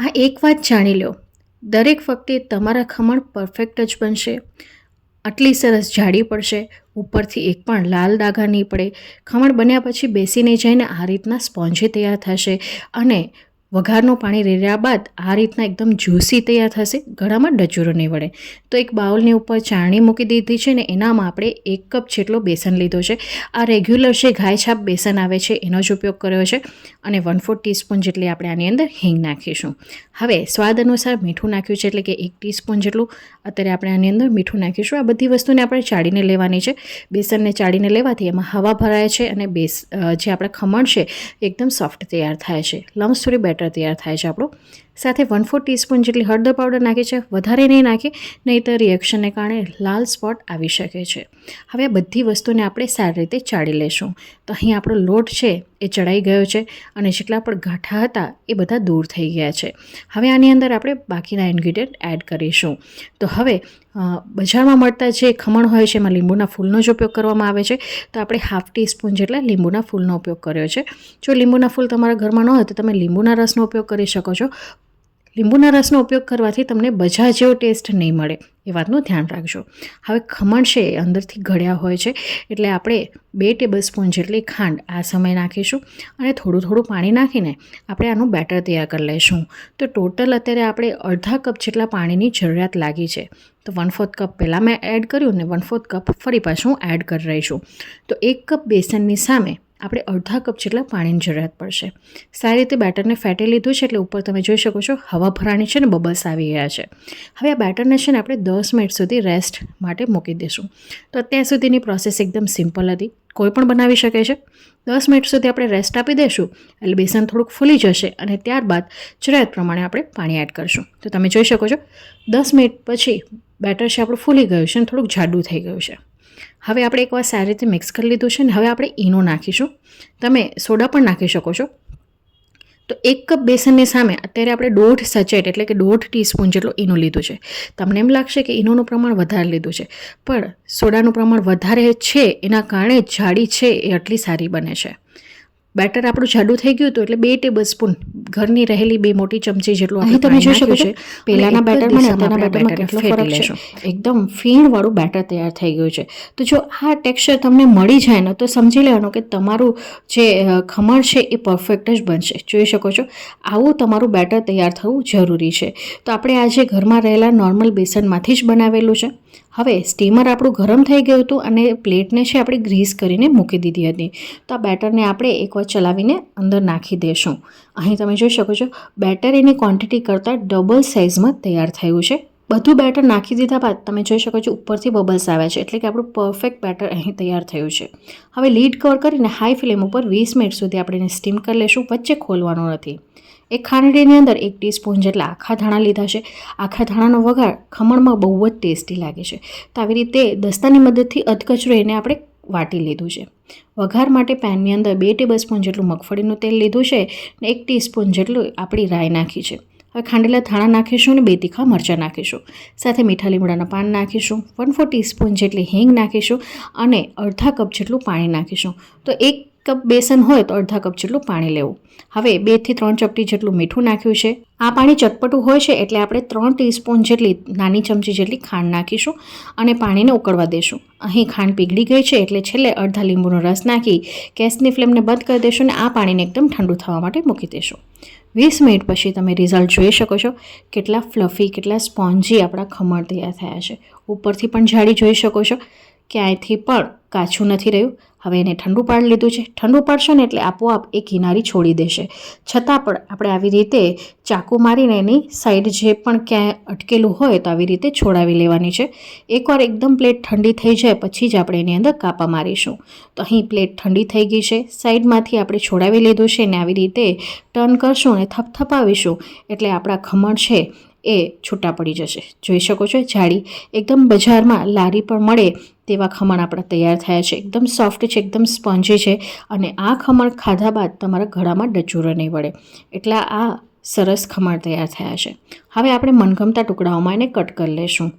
આ એક વાત જાણી લો. દરેક વખતે તમારા ખમણ પરફેક્ટ જ બનશે. આટલી સરસ જાડી પડશે. ઉપરથી એક પણ લાલ ડાઘા નહીં પડે. ખમણ બન્યા પછી બેસીને જઈને આ રીતના સ્પોન્જી તૈયાર થશે. અને વઘારનું પાણી રેડ્યા બાદ આ રીતના એકદમ જ્યુસી તૈયાર થશે, ગળામાં ડચુરો નહીં વળે તો એક બાઉલની ઉપર ચાણી મૂકી દીધી છે ને એનામાં આપણે એક કપ જેટલો બેસન લીધો છે. આ રેગ્યુલર છે ગાય છાપ બેસન આવે છે, એનો જ ઉપયોગ કર્યો છે અને વન ફોર ટીસ્પૂન જેટલી આપણે આની અંદર હિંગ નાખીશું. હવે સ્વાદ અનુસાર મીઠું નાખ્યું છે એટલે કે એક ટીસ્પૂન જેટલું અત્યારે આપણે આની અંદર મીઠું નાખીશું. આ બધી વસ્તુને આપણે ચાળીને લેવાની છે. બેસનને ચાળીને લેવાથી એમાં હવા ભરાય છે અને બેસ જે આપણે ખમણ છે, એકદમ સોફ્ટ તૈયાર થાય છે. લમ્સ થોડી બેટર તૈયાર થાય છે આપણું. સાથે વન ફોર ટીસ્પૂન જેટલી હળદર પાવડર નાખી છે. વધારે નહીં નાખી નહીં તો રિએક્શનને કારણે લાલ સ્પોટ આવી શકે છે. હવે આ બધી વસ્તુને આપણે સારી રીતે ચાળી લેશું તો અહીં આપણો લોટ છે એ ચડાઈ ગયો છે અને જેટલા પણ ગાંઠા હતા એ બધા દૂર થઈ ગયા છે. હવે આની અંદર આપણે બાકીના ઇન્ગ્રીડિયન્ટ એડ કરીશું. તો હવે બજારમાં મળતા જે ખમણ હોય છે, એમાં લીંબુના ફૂલનો જ ઉપયોગ કરવામાં આવે છે. તો આપણે હાફ ટીસ્પૂન જેટલા લીંબુના ફૂલનો ઉપયોગ કર્યો છે. જો લીંબુના ફૂલ તમારા ઘરમાં ન હોય તો તમે લીંબુના રસનો ઉપયોગ કરી શકો છો. લીંબુના રસનો ઉપયોગ કરવાથી તમને બજા જેવો ટેસ્ટ નહીં મળે, એ વાતનું ધ્યાન રાખજો. હવે ખમણ છે એ અંદરથી ઘડ્યા હોય છે, એટલે આપણે બે ટેબલ સ્પૂન જેટલી ખાંડ આ સમય નાખીશું અને થોડું થોડું પાણી નાખીને આપણે આનું બેટર તૈયાર કરી લઈશું. તો ટોટલ અત્યારે આપણે અડધા કપ જેટલા પાણીની જરૂરિયાત લાગી છે. તો વન ફોર્થ કપ પહેલાં મેં એડ કર્યું ને વન ફોર્થ કપ ફરી પાછું એડ કરી રહીશું. તો એક કપ બેસનની સામે આપણે અડધા કપ જેટલા પાણીની જરૂરિયાત પડશે. સારી રીતે બેટરને ફેટી લીધું છે એટલે ઉપર તમે જોઈ શકો છો હવા ભરાણી છે ને બબલ્સ આવી ગયા છે. હવે આ બેટરને છે ને આપણે દસ મિનિટ સુધી રેસ્ટ માટે મૂકી દઈશું. તો અત્યાર સુધીની પ્રોસેસ એકદમ સિમ્પલ હતી. કોઈ પણ બનાવી શકે છે. દસ મિનિટ સુધી આપણે રેસ્ટ આપી દઈશું એટલે બેસન થોડુંક ફૂલી જશે અને ત્યારબાદ જરૂરિયાત પ્રમાણે આપણે પાણી એડ કરીશું. તો તમે જોઈ શકો છો દસ મિનિટ પછી બેટર છે આપણું ફૂલી ગયું છે અને થોડુંક જાડું થઈ ગયું છે. હવે આપણે એકવાર સારી રીતે મિક્સ કરી લીધું છે ને હવે આપણે ઈનો નાખીશું. તમે સોડા પણ નાખી શકો છો. તો એક કપ બેસનની સામે અત્યારે આપણે દોઢ સચેટ એટલે કે દોઢ ટીસ્પૂન જેટલો ઈનો લીધું છે. તમને એમ લાગશે કે ઈનોનું પ્રમાણ વધારે લીધું છે. પણ સોડાનું પ્રમાણ વધારે છે, એના કારણે જાડી છે એ આટલી સારી બને છે. બેટર આપણું જાડું થઈ ગયું હતું એટલે બે ટેબલ સ્પૂન ઘરની રહેલી બે મોટી ચમચી જેટલું અહીં તમે જોઈ શકો છો, પહેલાંના. અને બેટરમાં અત્યારના બેટરમાં કેટલો ફરક છે. એકદમ ફીણવાળું બેટર તૈયાર થઈ ગયું છે. તો જો આ ટેક્સચર તમને મળી જાય ને તો સમજી લેવાનું કે તમારું જે ખમણ છે એ પરફેક્ટ જ બનશે. જોઈ શકો છો? આવું તમારું બેટર તૈયાર થવું જરૂરી છે. તો આપણે આજે ઘરમાં રહેલા નોર્મલ બેસનમાંથી જ બનાવેલું છે. હવે સ્ટીમર આપણું ગરમ થઈ ગયું હતું અને પ્લેટને છે આપણે ગ્રીસ કરીને મૂકી દીધી હતી. તો આ બેટરને આપણે એકવાર ચલાવીને અંદર નાખી દઈશું અહીં તમે જોઈ શકો છો, બેટર એની ક્વોન્ટિટી કરતાં ડબલ સાઇઝમાં તૈયાર થયું છે. બધું બેટર નાખી દીધા બાદ તમે જોઈ શકો છો ઉપરથી બબલ્સ આવ્યા છે. એટલે કે આપણું પરફેક્ટ બેટર અહીં તૈયાર થયું છે. હવે લીડ કવર કરીને હાઈ ફ્લેમ ઉપર વીસ મિનિટ સુધી આપણે એને સ્ટીમ કરી લેશું. વચ્ચે ખોલવાનું નથી. એક ખાંડડીની અંદર એક ટીસ્પૂન જેટલા આખા ધાણા લીધા છે. આખા ધાણાનો વઘાર ખમણમાં બહુ જ ટેસ્ટી લાગે છે. તો આવી રીતે દસ્તાની મદદથી અધકચરો એને આપણે વાટી લીધું છે. વઘાર માટે પેનની અંદર બે ટેબલ સ્પૂન જેટલું મગફળીનું તેલ લીધું છે ને એક ટીસ્પૂન જેટલું આપણી રાઈ નાખી છે. હવે ખાંડેલા ધાણા નાખીશું અને બે તીખા મરચાં નાખીશું. સાથે મીઠા લીમડાના પાન નાખીશું. વન ફોર ટીસ્પૂન જેટલી હિંગ નાખીશું અને અડધા કપ જેટલું પાણી નાખીશું. તો એક કપ બેસન હોય તો અડધા કપ જેટલું પાણી લેવું. હવે બેથી ત્રણ ચપટી જેટલું મીઠું નાખ્યું છે. આ પાણી ચટપટું હોય છે એટલે આપણે ત્રણ ટીસ્પૂન જેટલી નાની ચમચી જેટલી ખાંડ નાખીશું અને પાણીને ઉકળવા દેશું. અહીં ખાંડ પીગળી ગઈ છે એટલે છેલ્લે અડધા લીંબુનો રસ નાખી ગેસની ફ્લેમને બંધ કરી દેશું અને આ પાણીને એકદમ ઠંડુ થવા માટે મૂકી દેશું. વીસ મિનિટ પછી તમે રિઝલ્ટ જોઈ શકો છો કેટલા ફ્લફી, કેટલા સ્પોન્જી આપણા ખમણ તૈયાર થયા છે. ઉપરથી પણ જાળી જોઈ શકો છો. ક્યાંયથી પણ કાચું નથી રહ્યું. હવે એને ઠંડુ પાડી લીધું છે. ઠંડુ પાડશો ને એટલે આપોઆપ એ કિનારી છોડી દેશે. છતાં પણ આપણે આવી રીતે ચાકુ મારીને એની સાઈડ જે પણ ક્યાંય અટકેલું હોય તો આવી રીતે છોડાવી લેવાની છે. એકવાર એકદમ પ્લેટ ઠંડી થઈ જાય પછી જ આપણે એની અંદર કાપા મારીશું. તો અહીં પ્લેટ ઠંડી થઈ ગઈ છે. સાઈડમાંથી આપણે છોડાવી લીધું છે ને આવી રીતે ટર્ન કરશું અને થપથપાવીશું. એટલે આપણા ખમણ છે એ છૂટા પડી જશે. જોઈ શકો છો જાડી એકદમ બજારમાં લારી પર મળે તેવા ખમણ આપણા તૈયાર થયા છે. એકદમ સોફ્ટ છે, એકદમ સ્પોન્જી છે અને આ ખમણ ખાધા બાદ તમારા ગળામાં ડચુરો નહીં વળે. એટલા આ સરસ ખમણ તૈયાર થયા છે. હવે આપણે મનગમતા ટુકડાઓમાં એને કટ કરી લઈશું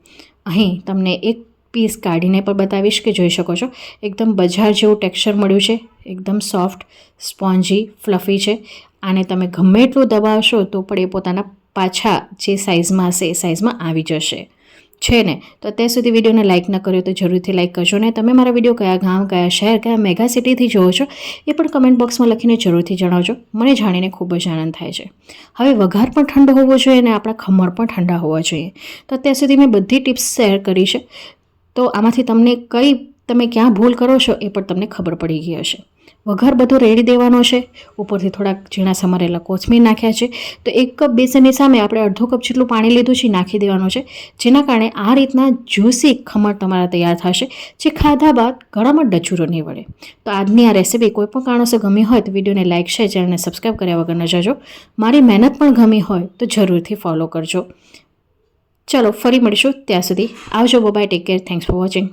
અહીં તમને એક પીસ કાઢીને પણ બતાવીશ કે જોઈ શકો છો, એકદમ બજાર જેવું ટેક્સચર મળ્યું છે. એકદમ સોફ્ટ સ્પોન્જી ફ્લફી છે. આને તમે ગમે એટલું દબાવશો તો પણ એ પોતાના પાછા જે સાઇઝમાં હશે એ સાઇઝમાં આવી જશે. છે ને? તો અત્યાર સુધી વિડીયોને લાઇક ન કર્યો તો જરૂરથી લાઇક કરજો ને. તમે મારા વીડિયો કયા ગામ, કયા શહેર, કયા મેગા સિટીથી જોવો છો એ પણ કમેન્ટ બોક્સમાં લખીને જરૂરથી જણાવજો. મને જાણીને ખૂબ જ આનંદ થાય છે. હવે વઘાર પણ ઠંડો હોવો જોઈએ અને આપણા ખમણ પણ ઠંડા હોવા જોઈએ. તો અત્યાર સુધી મેં બધી ટિપ્સ શેર કરી છે. તો આમાંથી તમને કઈ તમે ક્યાં ભૂલ કરો છો એ પણ તમને ખબર પડી ગઈ હશે. વઘાર બધો રેડી દેવાનો છે. ઉપરથી થોડાક ઝીણા સમારેલા કોથમીર નાખ્યા છે. તો એક કપ બેસનની સામે આપણે અડધો કપ જેટલું પાણી લીધું છે નાખી દેવાનું છે. જેના કારણે આ રીતના જ્યુસી ખમણ તમારા તૈયાર થશે, જે ખાધા બાદ ગળામાં ડચુરો નહીં વળે તો આજની આ રેસીપી કોઈ પણ કારણોસર ગમી હોય તો વિડીયોને લાઇક, શેર ચેનલને સબસ્ક્રાઈબ કર્યા વગર ન જજો. મારી મહેનત પણ ગમી હોય તો જરૂરથી ફોલો કરજો. ચલો, ફરી મળીશું ત્યાં સુધી. આવજો bye take care thanks for watching